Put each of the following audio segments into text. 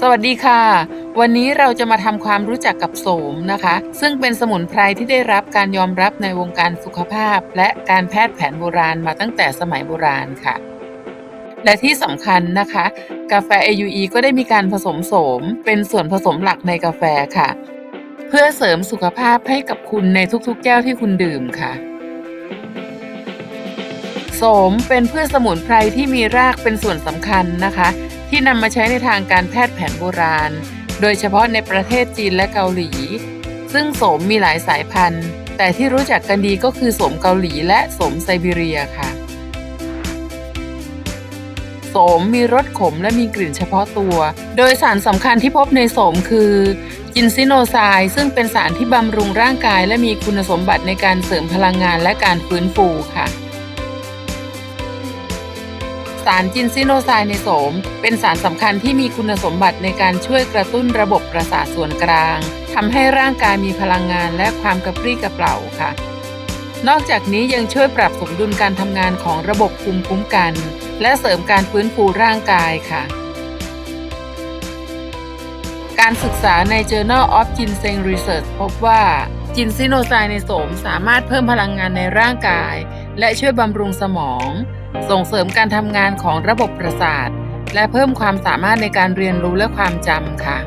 สวัสดีค่ะ วันนี้เราจะมาทำความรู้จักกับโสมนะคะ ซึ่งเป็นสมุนไพรที่ได้รับการยอมรับในวงการสุขภาพ และการแพทย์แผนโบราณมาตั้งแต่สมัยโบราณค่ะ และที่สำคัญนะคะ กาแฟ AUE ก็ได้มีการผสมโสม เป็นส่วนผสมหลักในกาแฟค่ะ เพื่อเสริมสุขภาพให้กับคุณในทุกๆ แก้วที่คุณดื่มค่ะ สมเป็นพืชสมุนไพรที่มีรากเป็นส่วนสำคัญนะคะ ที่นำมาใช้ในทางการแพทย์แผนโบราณ โดยเฉพาะในประเทศจีนและเกาหลี ซึ่งโสมมีหลายสายพันธุ์ แต่ที่รู้จักกันดีก็คือโสมเกาหลีและโสมไซบีเรียค่ะโสมมีรสขมและมีกลิ่นเฉพาะตัว โดยสารสำคัญที่พบในโสมคือจินซิโนไซด์ซึ่งเป็นสารที่บำรุงร่างกาย และมีคุณสมบัติในการเสริมพลังงานและการฟื้นฟูค่ะ สารจินซิโนไซด์ในโสม เป็นสารสำคัญที่มีคุณสมบัติในการช่วยกระตุ้นระบบประสาทส่วนกลางทำให้ร่างกายมีพลังงานและความกระปรี้กระเปร่าค่ะ นอกจากนี้ยังช่วยปรับสมดุลการทำงานของระบบภูมิคุ้มกัน และเสริมการฟื้นฟูร่างกายค่ะการศึกษาใน Journal of Ginseng Research พบว่า จินซิโนไซด์ในโสมสามารถเพิ่มพลังงานในร่างกาย และช่วยบำรุงสมอง ส่งเสริมการทำงานของระบบประสาท และเพิ่มความสามารถในการเรียนรู้และความจำค่ะ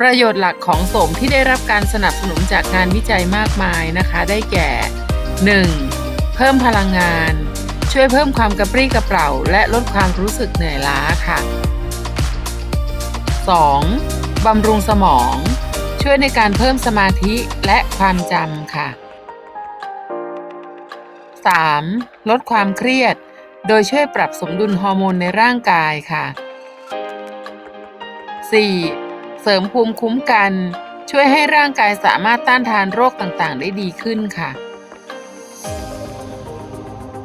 ประโยชน์หลักของโสมที่ได้รับการสนับสนุนจากงานวิจัยมากมายนะคะ ได้แก่ 1. เพิ่มพลังงาน ช่วยเพิ่มความกระปรี้กระเปร่าและลดความรู้สึกเหนื่อยล้าค่ะ 2. บำรุงสมอง ช่วยในการเพิ่มสมาธิและความจำค่ะ 3. ลดความเครียด โดยช่วยปรับสมดุลฮอร์โมนในร่างกายค่ะ 4. เสริมภูมิคุ้มกัน ช่วยให้ร่างกายสามารถต้านทานโรคต่างๆ ได้ดีขึ้นค่ะ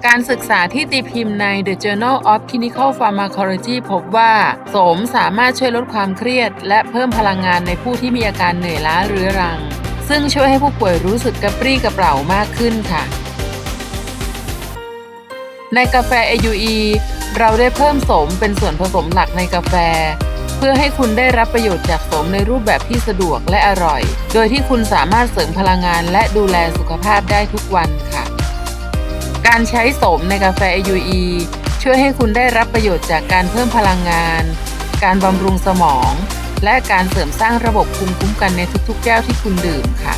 การศึกษาที่ตีพิมพ์ใน The Journal of Clinical Pharmacology พบว่าโสมสามารถช่วยลดความเครียด และเพิ่มพลังงานในผู้ที่มีอาการเหนื่อยล้าเรื้อรัง ซึ่งช่วยให้ผู้ป่วยรู้สึกกระปรี้กระเปร่ามากขึ้นค่ะ ในกาแฟ AUE เราได้เพิ่มโสมเป็นส่วนผสมหลักในกาแฟ เพื่อให้คุณได้รับประโยชน์จากโสมในรูปแบบที่สะดวกและอร่อย โดยที่คุณสามารถเสริมพลังงานและดูแลสุขภาพได้ทุกวันค่ะ การใช้โสมในกาแฟ AUE ช่วยให้คุณได้รับประโยชน์จากการเพิ่มพลังงาน การบำรุงสมอง และการเสริมสร้างระบบภูมิคุ้มกันในทุกๆ แก้วที่คุณดื่มค่ะ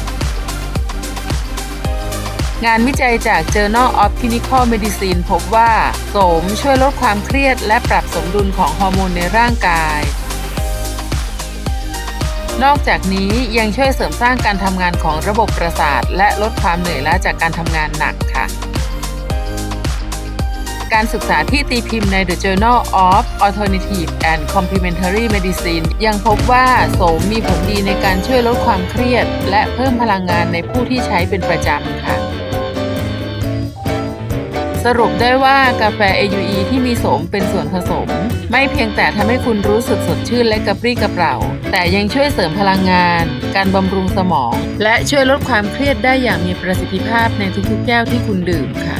งานวิจัยจาก Journal of Clinical Medicine พบว่าโสมช่วยลดความเครียดและปรับสมดุลของฮอร์โมนในร่างกาย นอกจากนี้ยังช่วยเสริมสร้างการทำงานของระบบประสาท และลดความเหนื่อยล้าจากการทำงานหนักค่ะ การศึกษาที่ตีพิมพ์ใน The Journal of Alternative and Complementary Medicine ยังพบว่าโสมมีผลดีในการช่วยลดความเครียด และเพิ่มพลังงานในผู้ที่ใช้เป็นประจำค่ะ สรุปได้ว่ากาแฟ AUE ที่มีโสมเป็นส่วนผสม ไม่เพียงแต่ทำให้คุณรู้สึกสดชื่นและกระปรี้กระเปร่า แต่ยังช่วยเสริมพลังงาน การบำรุงสมอง และช่วยลดความเครียดได้อย่างมีประสิทธิภาพในทุกๆแก้วที่คุณดื่มค่ะ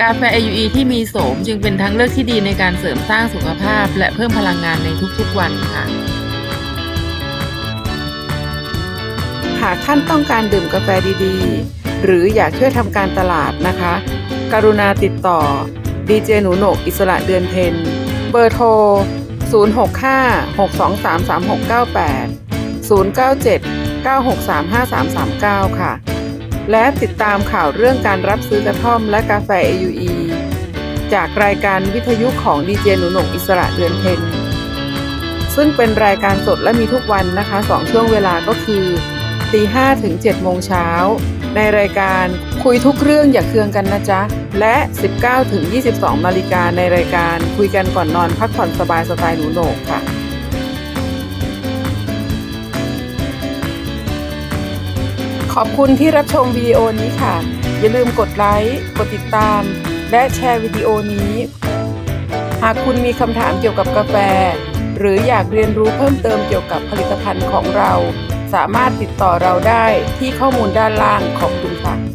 กาแฟ AUE ที่มีโสมจึงเป็นทางเลือกที่ดีในการเสริมสร้างสุขภาพ และเพิ่มพลังงานในทุกๆวันค่ะหากท่านต้องการดื่มกาแฟดีๆ หรืออยากช่วยทำการตลาดนะคะ กรุณาติดต่อ ดีเจหนูโหนกอิสระเดือนเพนเบอร์โทร 065-623-3698 097-963-5339 ค่ะ และติดตามข่าวเรื่องการรับซื้อกระท่อมและกาแฟ AUE จากรายการวิทยุของดีเจหนูหนกอิสระเดือนเพนซึ่งเป็นรายการสดและมีทุกวันนะคะ2ช่วงเวลาก็คือตี5ถึง7โมงเช้า ในรายการคุยทุกเรื่องอย่าเคืองกันนะจ๊ะ และ 19-22 นาฬิกาในรายการคุยกันก่อนนอนพักผ่อนสบายสไตล์หนูโหนกค่ะขอบคุณที่รับชมวิดีโอนี้ค่ะ อย่าลืมกดไลค์ กดติดตาม และแชร์วิดีโอนี้ หากคุณมีคำถามเกี่ยวกับกาแฟ หรืออยากเรียนรู้เพิ่มเติมเกี่ยวกับผลิตภัณฑ์ของเรา สามารถติดต่อเราได้ที่ข้อมูลด้านล่างขอบคุณค่ะ